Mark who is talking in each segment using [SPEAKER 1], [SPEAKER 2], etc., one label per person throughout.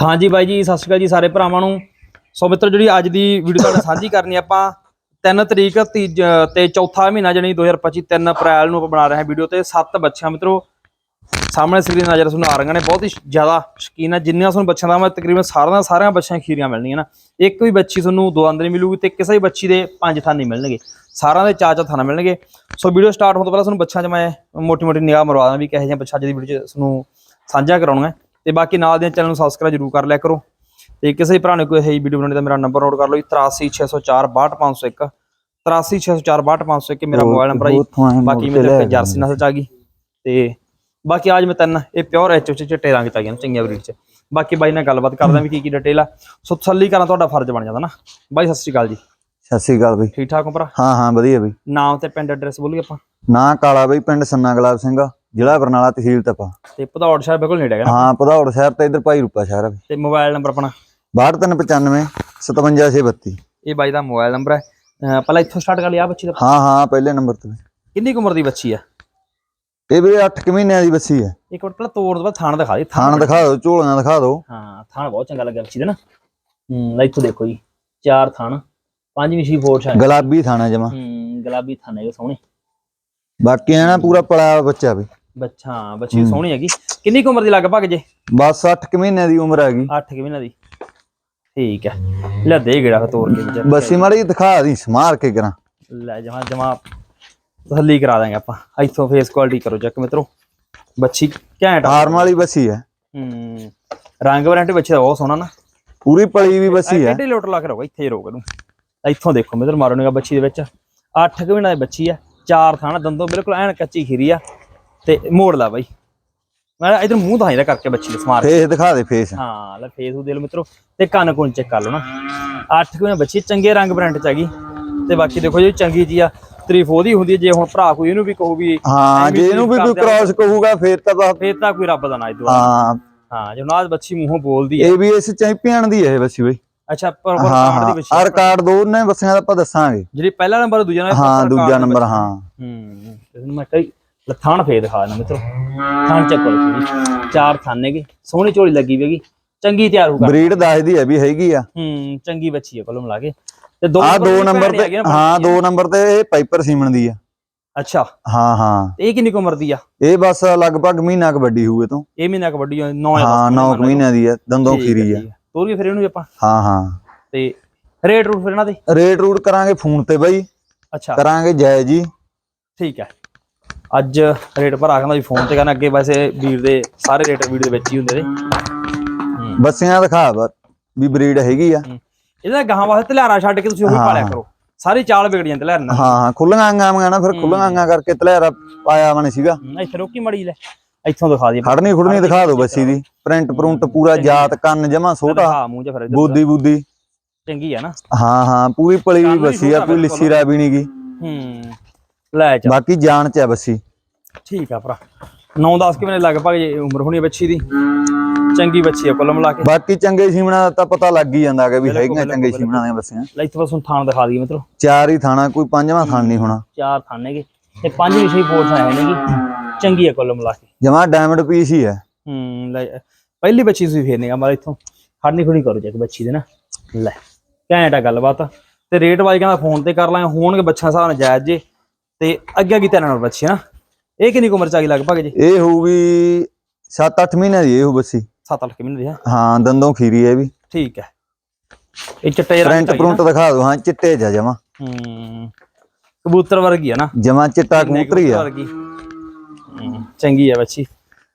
[SPEAKER 1] ਹਾਂਜੀ ਬਾਈ ਜੀ, ਸਤਿ ਸ਼੍ਰੀ ਅਕਾਲ ਜੀ ਸਾਰੇ ਭਰਾਵਾਂ ਨੂੰ। ਸੋ ਮਿੱਤਰ, ਜਿਹੜੀ ਅੱਜ ਦੀ ਵੀਡੀਓ ਤੁਹਾਡੇ ਸਾਂਝੀ ਕਰਨੀ ਆਪਾਂ 3 ਤਰੀਕ ਤੀਜ, ਤੇ ਚੌਥਾ ਮਹੀਨਾ ਜਾਨੀ 2025 3 ਅਪ੍ਰੈਲ ਨੂੰ ਆਪਾਂ ਬਣਾ ਰਹੇ ਹਾਂ ਵੀਡੀਓ ਤੇ। ਸੱਤ ਬੱਚਿਆਂ ਮਿੱਤਰੋ, ਸਾਹਮਣੇ ਸਕਰੀਨ ਨਜ਼ਰ ਤੁਹਾਨੂੰ ਆ ਰਹੀਆਂ ਨੇ, ਬਹੁਤ ਹੀ ਜ਼ਿਆਦਾ ਸ਼ਕੀਨ ਹੈ ਜਿੰਨੀਆਂ ਤੁਹਾਨੂੰ ਬੱਚਿਆਂ ਦਾ ਮੈਂ ਤਕਰੀਬਨ ਸਾਰਿਆਂ ਦਾ, ਸਾਰਿਆਂ ਬੱਚਿਆਂ ਖੀਰੀਆਂ ਮਿਲਣੀਆਂ ਨਾ। ਇੱਕ ਵੀ ਬੱਚੀ ਤੁਹਾਨੂੰ ਦੋ ਅੰਦਰ ਮਿਲੂਗੀ ਤੇ ਕਿਸੇ ਵੀ ਬੱਚੀ ਦੇ ਪੰਜ ਥਾਂ ਨਹੀਂ ਮਿਲਣਗੇ। ਸਾਰਿਆਂ ਦੇ ਚਾਰ ਚਾਰ ਥਾਂ ਮਿਲਣਗੇ। ਸੋ ਵੀਡੀਓ ਸਟਾਰਟ ਹੋਣ ਤੋਂ ਪਹਿਲਾਂ ਤੁਹਾਨੂੰ ਬੱਚਿਆਂ 'ਚ ਮੈਂ ਮੋਟੀ ਮੋਟੀ ਨਿਗਾਹ ਮਰਵਾ ਦਾਂ ਵੀ ਕਿਹੋ ਜਿਹੀਆਂ ਬੱਚਾ ਅੱਜ ਦੀ ਵੀਡੀਓ 'ਚ ਤੁਹਾਨੂੰ ਸਾਂਝਾ ਕਰਾਉਣਾ ਹੈ ਤੇ ਬਾਕੀ ਨਾਲ ਦੇ ਚੈਨਲ ਨੂੰ ਸਬਸਕ੍ਰਾਈਬ ਜਰੂਰ ਕਰ ਲਿਆ ਕਰੋ। ਤੇ ਕਿਸੇ ਵੀ ਭਰਾ ਨੇ ਕੋਈ ਇਹੀ ਵੀਡੀਓ ਬਣਾਉਣੀ ਤਾਂ ਮੇਰਾ ਨੰਬਰ ਨੋਟ ਕਰ ਲਓ 83604 83604 ਮੇਰਾ ਮੋਬਾਈਲ ਨੰਬਰ ਹੈ ਬਾਕੀ ਮੇਰੇ ਕੋਲ ਜਰਸੀ ਨਸਲ ਚ ਆ ਗਈ। ਤੇ ਬਾਕੀ ਅੱਜ ਮੈਂ ਤਿੰਨ ਇਹ ਪਿਓਰ ਐਚ ਚ ਚਿੱਟੇ ਰੰਗ ਚ ਆ ਗਈਆਂ ਚੰਗੀਆਂ ਬਰੀਡ ਚ। ਬਾਕੀ ਬਾਈ ਨਾਲ ਗੱਲਬਾਤ ਕਰਦਾ ਵੀ ਕੀ ਕੀ ਡਿਟੇਲ ਆ। ਸੋ ਤਸੱਲੀ ਕਰਾਂ ਤੁਹਾਡਾ ਫਰਜ਼ ਬਣ ਜਾਂਦਾ ਨਾ। ਬਾਈ ਸਤਿ ਸ਼੍ਰੀ ਅਕਾਲ ਜੀ।
[SPEAKER 2] ਸਤਿ ਸ੍ਰੀ ਅਕਾਲ ਬਈ।
[SPEAKER 1] ਠੀਕ ਠਾਕ ਹੋ ਭਰਾ?
[SPEAKER 2] ਹਾਂ ਹਾਂ ਵਧੀਆ ਬਈ।
[SPEAKER 1] ਨਾਮ ਤੇ ਪਿੰਡ ਐਡਰੈਸ ਬੋਲੀਏ ਆਪਾਂ।
[SPEAKER 2] ਨਾਂ ਕਾਲਾ ਬਈ ਪਿੰਡ ਸੰਨਾ ਗੁਲਾਬ ਸਿੰਘ। ਜ਼ਿਲ੍ਹਾ ਬਰਨਾਲਾ ਤਹਿਸੀਲ ਤਪਾ।
[SPEAKER 1] ਤੇ ਭਦੌੜ ਸ਼ਹਿਰ ਬਿਲਕੁਲ ਨੇੜੇ ਹੈਗਾ ਨਾ?
[SPEAKER 2] ਹਾਂ ਭਦੌੜ ਸ਼ਹਿਰ ਤੇ ਇਧਰ ਭਾਈ ਰੂਪਾ ਸ਼ਹਿਰ ਆ
[SPEAKER 1] ਤੇ ਮੋਬਾਈਲ ਨੰਬਰ ਆਪਣਾ?
[SPEAKER 2] 6295 57632
[SPEAKER 1] ਇਹ ਬਾਈ ਦਾ ਮੋਬਾਈਲ ਨੰਬਰ ਹੈ। ਪਹਿਲਾਂ ਇੱਥੋਂ ਸਟਾਰਟ ਕਰ ਲਿਆ ਬੱਚੀ ਦਾ?
[SPEAKER 2] ਹਾਂ ਹਾਂ ਪਹਿਲੇ ਨੰਬਰ ਤੇ।
[SPEAKER 1] ਕਿੰਨੀ ਕੁ ਉਮਰ ਦੀ ਬੱਚੀ ਆ?
[SPEAKER 2] ਇਹ ਵੀ 8 ਮਹੀਨਿਆਂ ਦੀ ਬੱਸੀ ਹੈ
[SPEAKER 1] ਇੱਕ ਵਾਰ ਪਹਿਲਾਂ ਤੋੜ ਦੋ ਥਾਣ ਦਿਖਾ ਦੇ
[SPEAKER 2] ਥਾਣ ਦਿਖਾ ਦਿਓ ਝੋਲੀਆਂ ਦਿਖਾ ਦਿਓ।
[SPEAKER 1] ਹਾਂ ਥਾਣ ਬਹੁਤ ਚੰਗਾ ਲੱਗਿਆ ਬੱਚੀ ਦਾ ਨਾ। ਹੂੰ ਲੈ ਇੱਥੋਂ ਦੇਖੋ ਜੀ ਚਾਰ ਥਾਣ ਪੰਜਵੀਂ ਛੀ ਫੋਰਟ ਹੈ
[SPEAKER 2] ਗੁਲਾਬੀ ਥਾਣਾ ਜਮਾ।
[SPEAKER 1] ਹੂੰ ਗੁਲਾਬੀ ਥਾਣ ਹੈ ਸੋਹਣੇ।
[SPEAKER 2] ਬਾਕੀ ਹੈ ਨਾ ਪੂਰਾ ਪਲਾ ਬੱਚਾ ਬਈ
[SPEAKER 1] ਬੱਚਾ ਹਾਂ ਬੱਚੀ ਸੋਹਣੀ ਹੈਗੀ। ਕਿੰਨੀ ਕੁ ਉਮਰ ਦੀ ਲਗਭਗ ਜੇ?
[SPEAKER 2] ਬਸ 8 ਮਹੀਨਿਆਂ ਦੀ ਉਮਰ ਹੈਗੀ।
[SPEAKER 1] 8 ਕਿ ਮਹੀਨਾ ਦੀ। ਠੀਕ ਹੈ। ਲੈ ਦੇ ਗੇੜਾ ਤੋੜ ਕੇ ਵਿਚਾਰ।
[SPEAKER 2] ਬੱਸੀ ਮਾੜੀ ਦਿਖਾ ਦੀ ਸਮਾਰ ਕੇ ਕਰਾਂ।
[SPEAKER 1] ਲੈ ਜਮਾ ਜਮਾ ਤਸੱਲੀ ਕਰਾ ਦਾਂਗੇ ਆਪਾਂ। ਇੱਥੋਂ ਫੇਸ ਕੁਆਲਿਟੀ ਕਰੋ ਚੈੱਕ ਮਿੱਤਰੋ। ਬੱਚੀ ਘੈਂਟ।
[SPEAKER 2] ਆਰਮ ਵਾਲੀ ਬੱਸੀ ਹੈ।
[SPEAKER 1] ਹੂੰ ਰੰਗ ਵਰੰਟ ਬੱਚੇ ਦਾ ਬਹੁਤ ਸੋਹਣਾ ਨਾ।
[SPEAKER 2] ਪੂਰੀ ਪਲੀ ਵੀ ਬੱਸੀ ਹੈ।
[SPEAKER 1] ਐਡੇ ਲੋਟ ਲਾ ਕੇ ਰਹੋ ਇੱਥੇ ਹੀ ਰੋਕ ਇਹਨੂੰ ਇੱਥੋਂ ਦੇਖੋ ਮਿੱਤਰ ਮਾਰੋ ਨਿਗਾ ਬੱਚੀ ਦੇ ਵਿੱਚ। 8 ਕਿ ਮਹੀਨਾ ਦੀ ਬੱਚੀ ਆ ਚਾਰ ਥਾਣਾ ਦੰਦੋਂ ਬਿਲਕੁਲ ਐਨ ਕੱਚੀ ਖੀਰੀ ਆ। ਤੇ ਮੋੜ ਲਾ ਬਾਈ। ਮੈਂ ਇਧਰ ਮੂੰਹ ਦਿਖਾਈ ਦਾ ਕਰਕੇ ਬੱਚੀ ਦੇ ਸਮਾਰ
[SPEAKER 2] ਫੇਸ ਦਿਖਾ ਦੇ ਫੇਸ।
[SPEAKER 1] ਹਾਂ ਲੈ ਫੇਸ ਉਹ ਦੇ ਲਓ ਮਿੱਤਰੋ ਤੇ ਕੰਨ ਕੋਲ ਚੈੱਕ ਕਰ ਲਓ ਨਾ। 8 ਕਿ ਬੱਚੀ ਚੰਗੇ ਰੰਗ ਬ੍ਰਾਂਡ ਚ ਹੈਗੀ ਤੇ ਬਾਕੀ ਦੇਖੋ ਜੀ ਚੰਗੀ ਜੀ ਆ ਤਾਰੀਫ ਉਹਦੀ ਹੁੰਦੀ ਹੈ ਜੇ ਹੁਣ ਭਰਾ ਕੋਈ ਇਹਨੂੰ ਵੀ ਕਹੂ ਵੀ
[SPEAKER 2] ਹਾਂ ਜੇ ਇਹਨੂੰ ਵੀ ਕੋਈ
[SPEAKER 1] ਆ।
[SPEAKER 2] ਕ੍ਰਾਸ ਕਹੂਗਾ ਫੇਰ ਤਾਂ ਬਸ
[SPEAKER 1] ਫੇਰ ਤਾਂ ਕੋਈ ਰੱਬ ਦਾ ਨਾ ਦੁਆ
[SPEAKER 2] ਹਾਂ।
[SPEAKER 1] ਹਾਂ ਜੋ ਨਾਜ ਬੱਚੀ ਮੂੰਹੋਂ ਬੋਲਦੀ ਹੈ
[SPEAKER 2] ਏਬੀਐਸ ਚੈਂਪੀਅਨ ਦੀ ਹੈ ਇਹ ਬਈ।
[SPEAKER 1] ਅੱਛਾ ਪਰ ਪਰ
[SPEAKER 2] ਹਾਂ
[SPEAKER 1] ਕਾਰਡ ਦੀ
[SPEAKER 2] ਹਾਂ।
[SPEAKER 1] ਬੱਚੀ
[SPEAKER 2] ਕਾਰਡ ਦੋ ਨੇ ਬੱਸੀਆਂ ਦਾ ਆਪਾਂ ਦੱਸਾਂਗੇ।
[SPEAKER 1] ਜਿਹੜੀ ਪਹਿਲਾ ਨੰਬਰ ਦੂਜਾ ਨੰਬਰ
[SPEAKER 2] ਹਾਂ ਦੂਜਾ ਨੰਬਰ। ਹਾਂ।
[SPEAKER 1] ਹੂੰ ਇਹਨੂੰ ਮੈਂ ਕਈ ਲਥਾਣ ਫੇਰ ਦਿਖਾ ਦਿੰਦਾ ਮਿੱਤਰੋ। ਥਾਣ ਚੈੱਕ ਕਰੋ ਤੁਸੀਂ ਚਾਰ ਥਾਨੇ ਗੇ ਸੋਹਣੀ ਝੋਲੀ ਲੱਗੀ ਵੀਗੀ ਚੰਗੀ ਤਿਆਰ ਹੋਊਗਾ
[SPEAKER 2] ਬਰੀਡ ਦੱਸਦੀ ਹੈ ਵੀ ਹੈਗੀ ਆ।
[SPEAKER 1] ਹੂੰ ਚੰਗੀ ਬੱਚੀ ਹੈ ਕੋਲ ਮਿਲਾ ਕੇ। ਤੇ ਦੋ
[SPEAKER 2] ਆ ਦੋ ਨੰਬਰ ਤੇ ਹਾਂ। ਦੋ ਨੰਬਰ ਤੇ ਇਹ ਪਾਈਪਰ ਸੀਮਨ ਦੀ ਆ।
[SPEAKER 1] ਅੱਛਾ।
[SPEAKER 2] ਹਾਂ ਹਾਂ।
[SPEAKER 1] ਇਹ ਕਿੰਨੀ ਕੁ ਉਮਰ ਦੀ ਆ?
[SPEAKER 2] ਇਹ ਬਸ ਲਗਭਗ ਮਹੀਨਾ ਕੁ ਵੱਡੀ ਹੋਊ ਇਹ ਤੋਂ।
[SPEAKER 1] ਇਹ ਮਹੀਨਾ ਕਬੱਡੀ 9
[SPEAKER 2] ਹਾਂ 9 ਮਹੀਨਿਆਂ ਦੀ ਆ। ਦੰਦੋਂ ਖੀਰੀ ਆ।
[SPEAKER 1] ਤੋਰੀਏ ਫਿਰ ਇਹਨੂੰ ਆਪਾਂ।
[SPEAKER 2] ਹਾਂ ਹਾਂ।
[SPEAKER 1] ਤੇ ਰੇਟ ਰੂਟ ਫਿਰ ਇਹਨਾਂ ਦੇ?
[SPEAKER 2] ਰੇਟ ਰੂਟ ਕਰਾਂਗੇ ਫੋਨ ਤੇ ਬਈ।
[SPEAKER 1] ਅੱਛਾ।
[SPEAKER 2] ਕਰਾਂਗੇ ਜੈ ਜੀ
[SPEAKER 1] ਠੀਕ ਹੈ। ਅੱਜ ਰੇਟ ਭਰਾ ਕਹਿੰਦਾ ਵੀ ਫੋਨ ਤੇ ਕਰਨਾ ਅੱਗੇ ਵੈਸੇ ਵੀਰ ਦੇ ਸਾਰੇ ਰੇਟ ਵੀਡੀਓ ਦੇ ਵਿੱਚ ਹੀ ਹੁੰਦੇ ਨੇ। ਹੂੰ।
[SPEAKER 2] ਬੱਸੀਆਂ ਦਿਖਾ ਬਸ ਵੀ ਬਰੀਡ ਹੈਗੀ ਆ।
[SPEAKER 1] ਇਹਦਾ ਗਾਹਾਂ ਵਾਸਤੇ ਧਲਾਰਾ ਛੱਡ ਕੇ ਤੁਸੀਂ ਉਹੀ ਪਾਲਿਆ ਕਰੋ। ਸਾਰੀ ਚਾਲ ਵਿਗੜ ਜਾਂਦੀ ਧਲਾਰ ਨਾਲ।
[SPEAKER 2] ਹਾਂ ਹਾਂ ਖੁੱਲੀਆਂ ਆਂਗਾਂ ਮੰਗਾਣਾ ਫਿਰ ਖੁੱਲੀਆਂ ਆਂਗਾਂ ਕਰਕੇ ਤਲੇਰਾ ਪਾਇਆ ਮਨ ਸੀਗਾ।
[SPEAKER 1] ਹੂੰ, ਇੱਥੇ ਰੋਕੀ ਮੜੀ ਲੈ। ਇੱਥੋਂ ਦਿਖਾ ਦੀ
[SPEAKER 2] ਖੜਨੀ ਖੁੜਨੀ ਦਿਖਾ ਦਿਓ ਬੱਸੀ ਦੀ। ਪ੍ਰਿੰਟ ਪ੍ਰੁੰਟ ਪੂਰਾ ਜਾਤ ਕੰਨ ਜਮਾ ਛੋਟਾ।
[SPEAKER 1] ਦਿਖਾ ਮੂੰਹ ਚ ਫਿਰ
[SPEAKER 2] ਬੋਦੀ ਬੂਦੀ।
[SPEAKER 1] ਚੰਗੀ ਆ ਨਾ।
[SPEAKER 2] ਹਾਂ ਹਾਂ ਪੂਰੀ ਪਲੀ ਵੀ ਬੱਸੀ ਆ ਕੋਈ ਲਿੱਸੀ ਰਾਬੀ ਨੀ ਗੀ।
[SPEAKER 1] ਹੂੰ। ਲੈ ਚੱਲ।
[SPEAKER 2] ਬਾਕੀ ਜਾਨ ਚ ਆ ਬੱਸੀ।
[SPEAKER 1] ਠੀਕ ਆ ਭਰਾ। 9-10 ਕਿ ਮਹੀਨੇ ਲਗਭਗ ਜੇ ਉਮਰ ਹੋਣੀ ਬੱਚੀ ਦੀ ਚੰਗੀ ਬੱਚੀ ਆ ਕੁੱਲ ਮਿਲਾ ਕੇ।
[SPEAKER 2] ਬਾਕੀ ਚੰਗੇ ਸੀਮਣਾ ਦਾ ਤਾਂ ਪਤਾ ਲੱਗ ਹੀ ਜਾਂਦਾ ਕਿ ਵੀ ਹੈਗੀਆਂ ਚੰਗੇ। ਸੀਮਣਾ ਦੀਆਂ ਬੱਸੀਆਂ।
[SPEAKER 1] ਲੈ ਇੱਥੇ ਬਸ ਹੁਣ ਥਾਣ ਦਿਖਾ ਦਈਏ ਮਿੱਤਰੋ।
[SPEAKER 2] ਚਾਰ ਹੀ ਥਾਣਾ ਕੋਈ ਪੰਜਵਾਂ ਥਾਣ ਨਹੀਂ ਹੋਣਾ।
[SPEAKER 1] ਚਾਰ ਥਾਨੇਗੇ ਤੇ ਪੰਜ ਵਿਸ਼ੇ ਫੋਰਸ ਹੈ ਨੇਗੀ। ਚੰਗੀ ਆ ਕੁੱਲ ਮਿਲਾ ਕੇ।
[SPEAKER 2] ਜਮਾ ਡਾਇਮੰਡ ਪੀਸ ਹੀ ਹੈ
[SPEAKER 1] ਹੂੰ ਲੈ ਪਹਿਲੀ ਬੱਚੀ ਤੁਸੀਂ ਫੇਰਨੇ ਆ ਮਾਰੇ ਇੱਥੋਂ। ਖੜਨੀ ਖੁਣੀ ਕਰੋ ਜੇ ਬੱਚੀ ਦੇ ਨਾ। ਲੈ ਘੈਂਟ ਆ ਗੱਲਬਾਤ। ਤੇ ਰੇਟ ਵਾਈ ਕਹਿੰਦਾ ਫੋਨ ਤੇ ਕਰ ਲਾਂਗੇ। ਹੋਣਗੇ ਬੱਚਾ ਹਿਸਾਬ ਨਾਲ ਜਾਇਜ਼ ਜੇ। ਤੇ ਅੱਗੇ ਅੱਗੇ ਤਿੰਨ ਨੰਬਰ ਬੱਚੀ ਹੈ ਨਾ ਇਹ ਕਿੰਨੀ ਕੁ ਉਮਰ ਚ ਆ ਗਈ ਲਗਭਗ ਜੀ?
[SPEAKER 2] ਇਹ ਹੋਊਗੀ 7-8 ਮਹੀਨਿਆਂ ਦੀ ਇਹ ਹੋ ਬੱਸੀ।
[SPEAKER 1] 7-8 ਮਹੀਨੇ ਦੀ
[SPEAKER 2] ਹਾਂ ਦੰਦੋਂ ਖੀਰੀ ਹੈ ਵੀ।
[SPEAKER 1] ਠੀਕ ਹੈ। ਇਹ ਚਿੱਟੇ ਰੰਗ
[SPEAKER 2] ਪ੍ਰਿੰਟ ਪ੍ਰੁੰਟ ਦਿਖਾ ਦਿਓ ਹਾਂ ਚਿੱਟੇ ਜਾ ਜਮਾ।
[SPEAKER 1] ਹੂੰ ਕਬੂਤਰ ਵਰਗੀ ਆ ਨਾ?
[SPEAKER 2] ਜਮਾ ਚਿੱਟਾ ਕਬੂਤਰੀ ਆ।
[SPEAKER 1] ਹੂੰ, ਚੰਗੀ ਆ ਬੱਚੀ।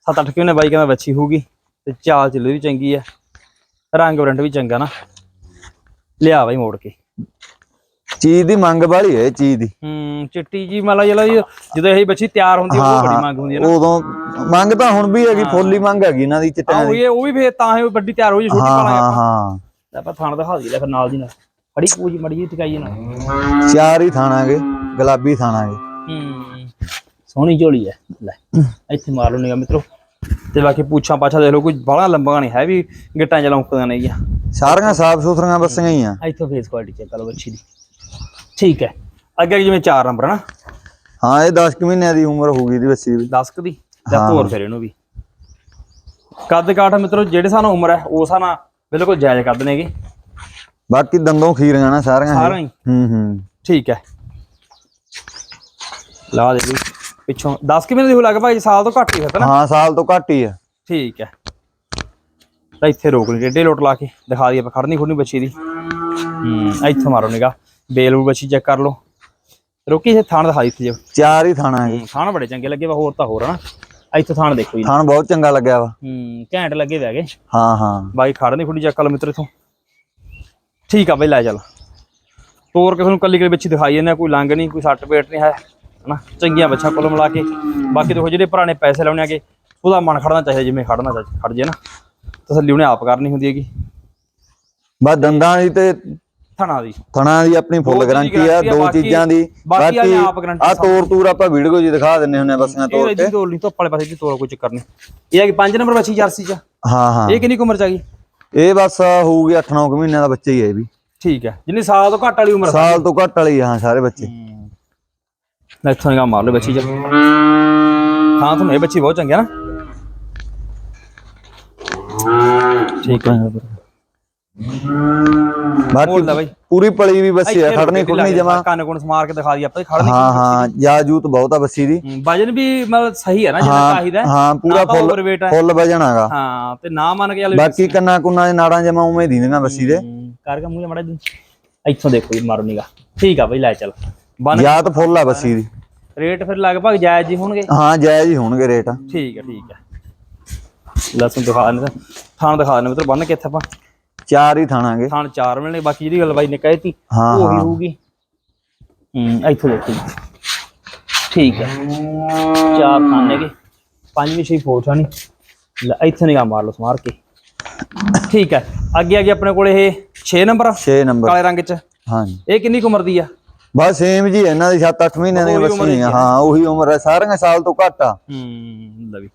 [SPEAKER 1] 7-8 ਕਿਉਂ ਨੇ ਬਾਈ ਕਹਿੰਦਾ ਬੱਚੀ ਹੋਊਗੀ ਤੇ ਚਾਲ ਚੱਲ ਵੀ ਚੰਗੀ ਆ। ਰੰਗ ਬਰੰਟ ਵੀ ਚੰਗਾ ਨਾ। ਲਿਆ ਬਾਈ ਮੋੜ ਕੇ।
[SPEAKER 2] ਚੀਜ਼ ਦੀ ਮੰਗ ਵਾਲੀ ਹੈ ਇਹ ਚੀਜ਼ ਦੀ।
[SPEAKER 1] ਹੂੰ ਚਿੱਟੀ ਜੀ ਮਤਲਬ ਜਿਹੜਾ ਜਦੋਂ ਇਹ ਬੱਚੀ ਤਿਆਰ ਹੁੰਦੀ ਆ, ਉਹ ਬੜੀ ਮੰਗ ਹੁੰਦੀ ਹੈ ਨਾ।
[SPEAKER 2] ਉਦੋਂ ਮੰਗ ਤਾਂ ਹੁਣ ਵੀ ਹੈਗੀ ਫੁੱਲੀ ਮੰਗ ਹੈਗੀ ਇਹਨਾਂ ਦੀ
[SPEAKER 1] ਹਾਂ
[SPEAKER 2] ਚਿੱਟਿਆਂ
[SPEAKER 1] ਉਹ
[SPEAKER 2] ਦੀ।
[SPEAKER 1] ਇਹ ਉਹ ਵੀ ਫੇਰ ਤਾਂ ਇਹ ਵੱਡੀ ਤਿਆਰ ਹੋ ਜੀ ਛੋਟੀ
[SPEAKER 2] ਹਾਂ
[SPEAKER 1] ਪਾਲਾਂਗੇ
[SPEAKER 2] ਹਾਂ
[SPEAKER 1] ਆਪਾਂ
[SPEAKER 2] ਹਾਂ
[SPEAKER 1] ਆਪਾਂ ਥਾਣ ਦਿਖਾ ਦਈਏ ਫਿਰ ਨਾਲ ਦੀ ਨਾਲ। ਫੜੀ ਪੂਜੀ ਮੜੀ ਜੀ ਟਿਕਾਈ ਨਾ
[SPEAKER 2] ਚਾਰ ਹੀ ਥਾਣਾਗੇ ਗੁਲਾਬੀ ਥਾਣਾਗੇ।
[SPEAKER 1] ਹੂੰ ਸੋਹਣੀ ਝੋਲੀ ਹੈ ਲੈ ਇੱਥੇ ਮਾਰ ਲਓ ਨਿਗਾ ਮਿੱਤਰੋ। ਤੇ ਬਾਕੀ ਪੁੱਛਾਂ ਪਾਛਾ ਦੇਖ ਲਓ ਕੋਈ ਬੜਾ ਲੰਬਾ ਨਹੀਂ ਹੈ ਵੀ ਗਿੱਟਾਂ ਚ ਲੌਂਕਦੀਆਂ ਨਹੀਂ ਆ
[SPEAKER 2] ਸਾਰੀਆਂ ਸਾਫ਼ ਸੁਥਰੀਆਂ ਬੱਸੀਆਂ ਹੀ ਆ।
[SPEAKER 1] ਇੱਥੋਂ ਫੇਸ ਕੁਆਲਿਟੀ ਚੈੱਕ ਕਰੋ ਬੱਚੀ ਦੀ। ਠੀਕ ਹੈ। ਅੱਗੇ ਜਿਵੇਂ 4 ਨੰਬਰ ਹੈ ਨਾ।
[SPEAKER 2] ਹਾਂ ਇਹ 10 ਕੁ ਮਹੀਨਿਆਂ ਦੀ ਉਮਰ ਹੋਊਗੀ ਇਹਦੀ ਬੱਸੀ ਦੀ।
[SPEAKER 1] 10 ਕ ਦੀ? ਜਾਂ
[SPEAKER 2] ਹਾਂ।
[SPEAKER 1] ਤੋਰ ਫਿਰ ਇਹਨੂੰ ਵੀ। ਕੱਦ ਕਾਠ ਮਿੱਤਰੋ ਜਿਹੜੇ ਸਾਨੂੰ ਉਮਰ ਹੈ ਉਸ ਨਾਲ ਬਿਲਕੁਲ ਜਾਇਜ਼ ਕੱਦ ਨੇਗੇ
[SPEAKER 2] ਬਾਕੀ ਦੰਦੋਂ ਖੀਰੀਆਂ ਨਾ ਸਾਰੀਆਂ ਇਹ।
[SPEAKER 1] ਸਾਰਾ ਹੀ?
[SPEAKER 2] ਹੂੰ ਹੂੰ।
[SPEAKER 1] ਠੀਕ ਹੈ। ਲਾ ਦੇ ਵੀ ਪਿੱਛੋਂ। 10 ਕਿਵੇਂ ਦੀ ਹੋ ਲੱਗ ਭਾਈ ਸਾਲ ਤੋਂ ਘੱਟ ਹੀ ਫਿਰ ਨਾ।
[SPEAKER 2] ਹਾਂ ਸਾਲ ਤੋਂ ਘੱਟ ਹੀ ਆ
[SPEAKER 1] ਠੀਕ ਹੈ। ਤਾਂ ਇੱਥੇ ਰੋਕ ਲਈ ਟੇਢੇ ਲੋਟ ਲਾ ਕੇ ਦਿਖਾ ਦਈਏ ਆਪਾਂ ਖੜਨੀ ਖੁੜਨੀ ਬੱਚੀ ਦੀ। ਹੂੰ ਇੱਥੇ ਮਾਰੋ ਨਿਗਾ ਬੇਲ ਬੱਚੀ ਚੈੱਕ ਕਰ ਲਓ। ਰੋਕੀ ਇਹ ਥਾਣ ਦਿਖਾ ਦਿੱਤੀ ਜੇ।
[SPEAKER 2] ਚਾਰ ਹੀ ਥਾਣਾ ਹੈਗੇ।
[SPEAKER 1] ਥਾਣ ਬੜੇ ਚੰਗੇ ਲੱਗੇ ਵਾ ਹੋਰ ਤਾਂ ਹੋਰ ਹਨਾ ਇੱਥੇ ਥਾਣ ਦੇਖੋ ਜੀ।
[SPEAKER 2] ਥਾਣ ਬਹੁਤ ਚੰਗਾ ਲੱਗਿਆ ਵਾ।
[SPEAKER 1] ਹੂੰ ਘੈਂਟ ਲੱਗੇ ਵੈਗੇ
[SPEAKER 2] ਹਾਂ ਹਾਂ।
[SPEAKER 1] ਬਾਈ ਖੜਨੀ ਖੁੜਨੀ ਚੈੱਕ ਕਰ ਲਓ ਮਿੱਤਰ ਇਥੋਂ। ਠੀਕ ਆ ਬਈ ਲੈ ਚੱਲ। ਤੋਰ ਕੇ ਤੁਹਾਨੂੰ ਕੱਲੀ ਕੱਲੀ ਬੱਚੀ ਦਿਖਾਈ ਜਾਂਦੇ ਕੋਈ ਲੰਗ ਨਹੀਂ ਕੋਈ ਸੱਟ ਪੇਟ ਨਹੀਂ ਹੈ ਹਨਾ? ਚੰਗੀਆਂ ਬੱਚਾ ਕੋਲ ਮਿਲਾ ਕੇ। ਬਾਕੀ ਦੇਖੋ ਜਿਹੜੇ ਭਰਾ ਨੇ ਪੈਸੇ ਲਾਉਣੇ ਆਗੇ ਉਹਦਾ ਮਨ ਖੜਨਾ ਚਾਹੀਦਾ ਜਿਵੇਂ ਖੜਨਾ ਚਾਹੀਦਾ ਖੜ ਜੇ ਨਾ। ਤਸੱਲੀ ਉਹਨੇ ਆਪ ਕਰਨੀ ਹੁੰਦੀ ਹੈਗੀ।
[SPEAKER 2] ਬਸ ਦੰਦਾਂ ਦੀ ਤੇ
[SPEAKER 1] ਥਣਾ ਦੀ।
[SPEAKER 2] ਥਣਾ ਦੀ ਆਪਣੀ ਫੁੱਲ ਗਾਰੰਟੀ ਆ
[SPEAKER 1] ਆ,
[SPEAKER 2] ਦੋ ਚੀਜ਼ਾਂ ਦੀ।
[SPEAKER 1] ਬਾਕੀ
[SPEAKER 2] ਆ ਤੋਰ ਤੂਰ ਆਪਾਂ ਵੀਡੀਓ ਜੀ ਦਿਖਾ ਦਿੰਨੇ ਹੁੰਨੇ ਆ ਬਸੀਆਂ
[SPEAKER 1] ਇਹ
[SPEAKER 2] ਤੋਰ
[SPEAKER 1] ਜੀ
[SPEAKER 2] ਕੇ।
[SPEAKER 1] ਤੋਲ ਨਹੀਂ ਧੁੱਪ ਵਾਲੇ ਪਾਸੇ ਦੀ ਤੋਲ ਕੋਈ ਚੱਕਰ ਨਹੀਂ। ਇਹ ਹੈ ਕਿ 5 ਨੰਬਰ ਬੱਚੀ ਜਰਸੀ ਚ?
[SPEAKER 2] ਹਾਂ ਹਾਂ।
[SPEAKER 1] ਇਹ ਕਿੰਨੀ ਉਮਰ ਚ ਆ ਗਈ?
[SPEAKER 2] ਇਹ ਬਸ ਹੋਊਗੀ 8-9 ਮਹੀਨਿਆਂ ਦਾ ਬੱਚਾ ਹੀ ਹੈ ਇਹ ਵੀ।
[SPEAKER 1] ਠੀਕ ਹੈ ਜਿੰਨੀ ਸਾਲ ਤੋਂ ਘੱਟ ਵਾਲੀ ਉਮਰ
[SPEAKER 2] ਸਾਲ ਤੋਂ ਘੱਟ ਵਾਲੀ ਆ ਹਾਂ ਸਾਰੇ ਬੱਚੇ।
[SPEAKER 1] ਲੈ ਇੱਥੋਂ ਨਿਗਾਹ ਮਾਰ ਲਓ ਬੱਚੀ ਚ। ਹਾਂ ਤੁਹਾਨੂੰ ਇਹ ਬੱਚੀ ਬਹੁਤ ਚੰਗੀ ਆ ਨਾ। ਠੀਕ ਹੈ।
[SPEAKER 2] ਬਾਕੀ
[SPEAKER 1] ਬਾਈ।
[SPEAKER 2] ਪੂਰੀ ਪਲੀ ਵੀ ਬੱਸੀ ਆ ਖੜਨੀ ਖੁੜਨੀ ਜਮਾ।
[SPEAKER 1] ਕੰਨ ਕੁਣ ਸਮਾਰ ਕੇ ਦਿਖਾ ਦੀ ਆਪਾਂ ਖੜਨੀ
[SPEAKER 2] ਹਾਂ ਹਾਂ ਜਾਜੂਤ ਬਹੁਤ ਆ ਬੱਸੀ ਦੀ।
[SPEAKER 1] ਹੂੰ, ਵਜਨ ਵੀ ਮਤਲਬ ਸਹੀ ਹੈ ਨਾ ਜਿੰਨਾ ਚਾਹੀਦਾ ਹੈ।
[SPEAKER 2] ਹਾਂ ਪੂਰਾ
[SPEAKER 1] ਨਾ ਤਾਂ
[SPEAKER 2] ਫੁੱਲ
[SPEAKER 1] ਹੈ
[SPEAKER 2] ਫੁੱਲ ਵਜਣ ਹੈਗਾ
[SPEAKER 1] ਹਾਂ ਤੇ ਨਾ ਮੰਨ ਕੇ ਚੱਲ
[SPEAKER 2] ਬਾਕੀ ਕੰਨਾ ਕੁੰਨਾ ਦੇ ਨਾੜਾਂ ਜਮਾ ਉਵੇਂ ਦੀਂਦੀਆਂ ਬੱਸੀ ਦੇ।
[SPEAKER 1] ਕਰਕੇ ਮੂੰਹ ਮੜਾ ਇੱਥੋਂ ਦੇਖੋ ਜੀ ਮਾਰੋ ਨਿਗਾ ਠੀਕ ਆ ਬਈ ਲੈ ਚੱਲ। ਬਨ
[SPEAKER 2] ਜਾਤ ਫੁੱਲ ਆ ਬੱਸੀ ਦੀ।
[SPEAKER 1] ਰੇਟ ਫਿਰ ਲਗਭਗ ਜਾਇਜ਼ ਜੀ ਹੋਣਗੇ।
[SPEAKER 2] ਹਾਂ ਜਾਇਜ਼ ਹੀ ਹੋਣਗੇ ਰੇਟ।
[SPEAKER 1] ਠੀਕ ਹੈ ਠੀਕ ਹੈ ਲਸਣ ਦਿਖਾ ਨੇ ਥਾਣ ਦਿਖਾ ਨੇ ਮਤਲਬ ਬੰਨ ਕੇ ਇੱਥੇ ਆਪਾਂ।
[SPEAKER 2] ਚਾਰ ਹੀ ਥਾਣਾਂਗੇ।
[SPEAKER 1] ਥਾਣ ਚਾਰ ਮਿਲਣੇ ਬਾਕੀ ਜਿਹੜੀ ਗੱਲ ਬਾਈ ਨੇ ਕਹਿਤੀ
[SPEAKER 2] ਹਾਂ,
[SPEAKER 1] ਉਹ ਹੀ। ਹੋਊਗੀ। ਹੂੰ ਇੱਥੋਂ ਦੇਖੋ ਜੀ। ਠੀਕ ਹੈ ਚਾਰ ਥਾਣ ਨੇਗੇ ਪੰਜਵੀਂ ਛੇ ਫੋਟਾ ਨਹੀਂ ਲੈ ਇੱਥੇ ਨਿਗਾਹ ਮਾਰ ਲਓ ਸਮਾਰ ਕੇ। ਠੀਕ ਹੈ ਅੱਗੇ ਅੱਗੇ ਆਪਣੇ ਕੋਲ ਇਹ 6 ਨੰਬਰ
[SPEAKER 2] 6 ਨੰਬਰ।
[SPEAKER 1] ਕਾਲੇ ਰੰਗ ਚ।
[SPEAKER 2] ਹਾਂਜੀ।
[SPEAKER 1] ਇਹ ਕਿੰਨੀ ਕੁ ਉਮਰ ਦੀ ਆ?
[SPEAKER 2] ਬਸ ਸੇਮ ਜੀ ਇਹਨਾਂ ਦੀ 7-8 ਮਹੀਨਿਆਂ ਦੀਆਂ
[SPEAKER 1] ਉਹੀ ਉਮਰ
[SPEAKER 2] ਹਾਂ ਉਹੀ ਉਮਰ ਹੈ। ਸਾਰੀਆਂ ਸਾਲ ਤੋਂ ਘੱਟ ਆ।
[SPEAKER 1] ਹੂੰ ਲੈ ਵੀ।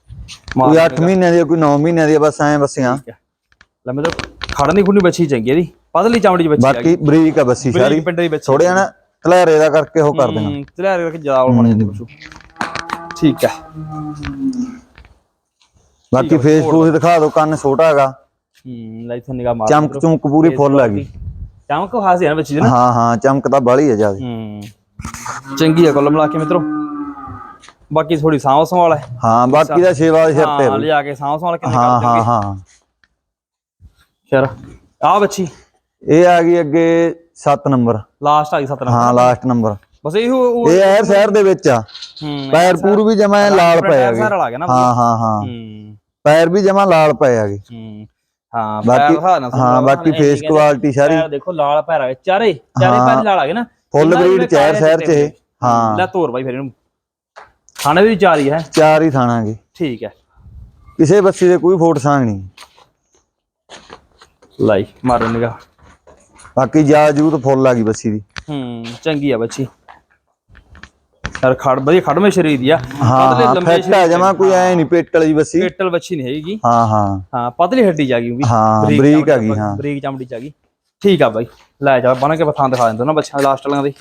[SPEAKER 2] ਕੋਈ 8 ਮਹੀਨਿਆਂ ਦੀ ਕੋਈ 9 ਮਹੀਨਿਆਂ ਦੀ ਬਸ ਐ ਬੱਸੀਆਂ।
[SPEAKER 1] ਲੈ ਮਤਲਬ ਖੜਨੀ ਖੁੜਨੀ ਬੱਚੀ ਚੰਗੀ ਹੈ ਦੀ ਪਤਲੀ ਚਾਮੜੀ ਚ ਬੱਚੀ ਆ
[SPEAKER 2] ਬਾਕੀ ਬਰੀਕ ਆ ਬੱਸੀ ਸਾਰੀ।
[SPEAKER 1] ਪਿੰਡ ਦੀ ਬੱਚੀ
[SPEAKER 2] ਥੋੜਿਆ ਨਾ ਕਲਹਿਰੇ ਦਾ ਕਰਕੇ ਉਹ ਕਰ ਦੇਣਾ।
[SPEAKER 1] ਤੇਰੇ ਕਰਕੇ ਜ਼ਿਆਦਾ ਬਣ ਜਾਂਦੇ ਪਸ਼ੂ। ਠੀਕ ਹੈ
[SPEAKER 2] ਬਾਕੀ ਫੇਸ ਫੂਸ ਦਿਖਾ ਦਿਓ ਕੰਨ ਛੋਟਾ ਹੈਗਾ।
[SPEAKER 1] ਹੂੰ ਲੈ ਇੱਥੇ ਨਿਗਾਹ ਮਾਰ
[SPEAKER 2] ਚਮਕ ਚੁਮਕ ਪੂਰੀ ਫੁੱਲ ਹੈਗੀ।
[SPEAKER 1] ਚਮਕ ਖਾਸ ਹੈ ਨਾ ਬੱਚੀ ਦੀ ਨਾ।
[SPEAKER 2] ਹਾਂ ਹਾਂ ਚਮਕ ਤਾਂ ਬਾਲੀ ਹੈ ਜ਼ਿਆਦਾ।
[SPEAKER 1] ਹੂੰ ਚੰਗੀ ਹੈ ਕੁੱਲ ਮਿਲਾ ਕੇ ਮਿੱਤਰੋ। ਬਾਕੀ ਥੋੜੀ ਸਾਂਭ ਸੰਭਾਲ ਹੈ।
[SPEAKER 2] ਹਾਂ ਬਾਕੀ ਦਾ ਸੇਵਾ ਦੇ ਸਿਰ ਤੇ
[SPEAKER 1] ਹਾਂ ਲਿਆ ਕੇ ਸਾਂਭ ਸੰਭਾਲ ਕਿੰਨੇ ਕਰ
[SPEAKER 2] ਹਾਂ ਹਾਂ।
[SPEAKER 1] ਫਿਰ ਆ ਬੱਚੀ।
[SPEAKER 2] ਇਹ ਆ ਗਈ ਅੱਗੇ 7 ਨੰਬਰ।
[SPEAKER 1] ਲਾਸਟ ਆ ਗਈ ਸੱਤ ਨੰਬਰ।
[SPEAKER 2] ਹਾਂ ਲਾਸਟ ਨੰਬਰ।
[SPEAKER 1] ਬਸ ਇਹੋ
[SPEAKER 2] ਇਹ ਐਰ ਸ਼ਹਿਰ ਦੇ ਵਿੱਚ ਆ।
[SPEAKER 1] ਹੂੰ
[SPEAKER 2] ਪੈਰ ਪੂਰ ਵੀ ਜਮਾ ਲਾਲ ਪਏ
[SPEAKER 1] ਆ ਨਾ
[SPEAKER 2] ਹਾਂ ਹਾਂ ਹਾਂ।
[SPEAKER 1] ਹੂੰ।
[SPEAKER 2] ਪੈਰ ਵੀ ਜਮਾ ਲਾਲ ਪਏ ਹੈਗੇ
[SPEAKER 1] ਹੂੰ। ਹਾਂ
[SPEAKER 2] ਬਾਕੀ- ਹਾਂ, ਬਾਕੀ face quality ਸਾਰੀ-
[SPEAKER 1] ਦੇਖੋ ਲਾਲ ਪੈਰ ਆ ਗਏ। ਚਾਰੇ ਚਾਰੇ ਪੈਰ ਲਾਲ ਆ ਗਏ ਨਾ।
[SPEAKER 2] ਫੁੱਲ ਬਰੀਡ ਚੈਰ ਸ਼ਹਿਰ ਚ
[SPEAKER 1] ਚਿੱਟੇ
[SPEAKER 2] ਇਹ। ਹਾਂ।
[SPEAKER 1] ਲੈ ਤੋਰ ਬਾਈ ਫਿਰ ਇਹਨੂੰ। ਖਾਣੇ ਵੀ ਚਾਰ ਹੀ ਹੈ।
[SPEAKER 2] ਚਾਰ ਹੀ ਥਾਣਾਂਗੇ
[SPEAKER 1] ਠੀਕ ਹੈ
[SPEAKER 2] ਕਿਸੇ ਬੱਸੀ ਦੇ ਕੋਈ ਫੋਟ ਸਾਂਗ ਨਹੀਂ।
[SPEAKER 1] ਲਾਈ ਮਾਰੋ ਨਿਗਾ
[SPEAKER 2] ਬਾਕੀ ਜਾਜੂਤ ਫੁੱਲ ਆ ਗਈ ਬੱਸੀ ਦੀ।
[SPEAKER 1] ਹੂੰ ਚੰਗੀ ਆ ਬੱਚੀ ਯਾਰ ਖੜ ਵਧੀਆ ਖੜਵੇਂ ਸ਼ਰੀਰ ਦੀ ਆ।
[SPEAKER 2] ਹਾਂ
[SPEAKER 1] ਪਤਲੇ
[SPEAKER 2] ਹਾਂ
[SPEAKER 1] ਲੰਬੇ
[SPEAKER 2] ਫਿੱਟ ਆ ਜਮਾ ਕੋਈ ਐ ਨਹੀਂ ਪੇਟਲ ਜੀ ਬੱਸੀ।
[SPEAKER 1] ਪੇਟਲ ਬੱਚੀ ਨਹੀਂ ਹੈਗੀ।
[SPEAKER 2] ਹਾਂ ਹਾਂ।
[SPEAKER 1] ਹਾਂ ਪਤਲੀ ਹੱਡੀ ਜਾ ਗਈ
[SPEAKER 2] ਹਾਂ, ਬਰੀਕ ਆ ਗਈ, ਹਾਂ।
[SPEAKER 1] ਬਰੀਕ ਚਮੜੀ ਚ ਆ ਗਈ। ਠੀਕ ਆ ਬਾਈ। ਲੈ ਜਾ ਬਣ ਕੇ ਬਥਾਂ ਦਿਖਾ ਦਿੰਦਾ ਨਾ ਬੱਚਿਆਂ ਦੇ ਲਾਸਟ ਵਾਲਿਆਂ ਦੇ।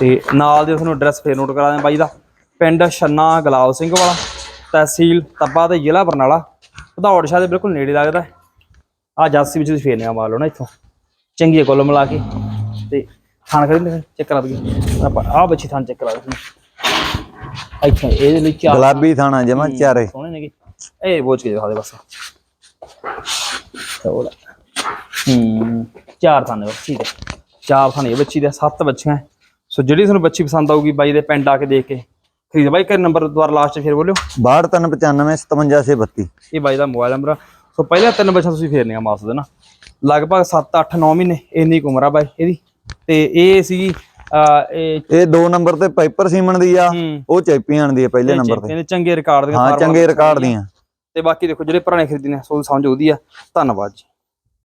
[SPEAKER 1] ਤੇ ਨਾਲ ਦੇ ਤੁਹਾਨੂੰ ਐਡਰੈਸ ਫੇਰ ਨੋਟ ਕਰਾ ਦਿਆਂ ਬਾਈ ਦਾ। ਪਿੰਡ ਛੰਨਾ ਗਲਾਬ ਸਿੰਘ ਵਾਲਾ ਤਹਿਸੀਲ ਤੱਬਾ ਤੇ ਜ਼ਿਲ੍ਹਾ ਬਰਨਾਲਾ। ਭਦੌੜ ਸ਼ਾਹ ਦੇ ਬਿਲਕੁਲ ਨੇੜੇ ਲੱਗਦਾ ਆ ਜਾਸੀ ਵਿੱਚ ਤੁਸੀਂ ਫੇਰ ਨਿਆ ਮਾਰ ਲਓ ਨਾ ਇੱਥੋਂ। ਚੰਗੀ ਕੁੱਲ ਮਿਲਾ ਕੇ ਤੇ ਖਾਣ ਕਰੀ ਚੈੱਕ ਕਰਾ ਦਈਏ ਆਪਾਂ ਆ ਬੱਚੀ ਥਾਂ ਚੈੱਕ ਕਰਾ ਦਿੰਦੇ ਇੱਥੇ ਇਹਦੇ ਲਈ ਚਾਰ
[SPEAKER 2] ਗੁਲਾਬੀ ਥਾਣਾ ਜਮਾ ਚਾਰੇ।
[SPEAKER 1] ਸੋਹਣੇ ਨੇਗੇ। ਇਹ ਬੋਝ ਕੇ ਦਿਖਾ ਦੇ ਬਸ। ਥੋੜਾ ਹੂੰ ਚਾਰ ਥਾਨੇ ਬਸ ਠੀਕ ਹੈ ਚਾਰ ਥਾਨੇ ਬੱਚੀ ਦੇ ਸੱਤ ਬੱਚੀਆਂ। ਸੋ ਜਿਹੜੀ ਤੁਹਾਨੂੰ ਬੱਚੀ ਪਸੰਦ ਆਊਗੀ ਬਾਈ ਦੇ ਪਿੰਡ ਆ ਕੇ ਦੇਖ ਕੇ। ਖਰੀਦ ਬਾਈ ਕਰ ਨੰਬਰ ਦੁਬਾਰਾ ਲਾਸਟ ਫਿਰ ਬੋਲਿਓ।
[SPEAKER 2] 6295 5732
[SPEAKER 1] ਇਹ ਬਾਈ ਦਾ ਮੋਬਾਈਲ ਨੰਬਰ ਆ। ਸੋ ਪਹਿਲਾਂ ਤਿੰਨ ਬੱਚਾ ਤੁਸੀਂ ਫੇਰਨੀਆਂ ਮਾਸ ਦੇ ਨਾ। ਲਗਭਗ 7 8 9 ਮਹੀਨੇ ਇੰਨੀ ਉਮਰ ਆ ਬਾਈ ਇਹਦੀ। ਤੇ ਇਹ ਸੀ ਇਹ
[SPEAKER 2] ਇਹ 2 ਨੰਬਰ ਤੇ ਪਾਈਪਰ ਸੀਮਨ ਦੀ ਆ ਉਹ ਚੈਂਪੀਅਨ ਦੀ ਆ ਪਹਿਲੇ ਨੰਬਰ ਤੇ।
[SPEAKER 1] ਇਹਨੇ ਚੰਗੇ ਰਿਕਾਰਡ ਦੀਆਂ
[SPEAKER 2] ਹਾਂ ਚੰਗੇ ਰਿਕਾਰਡ ਦੀਆਂ।
[SPEAKER 1] ਤੇ ਬਾਕੀ ਦੇਖੋ ਜਿਹੜੇ ਭਰਾ ਨੇ ਖਰੀਦਣੇ ਸੋ ਸਮਝ ਉਹਦੀ ਆ। ਧੰਨਵਾਦ ਜੀ।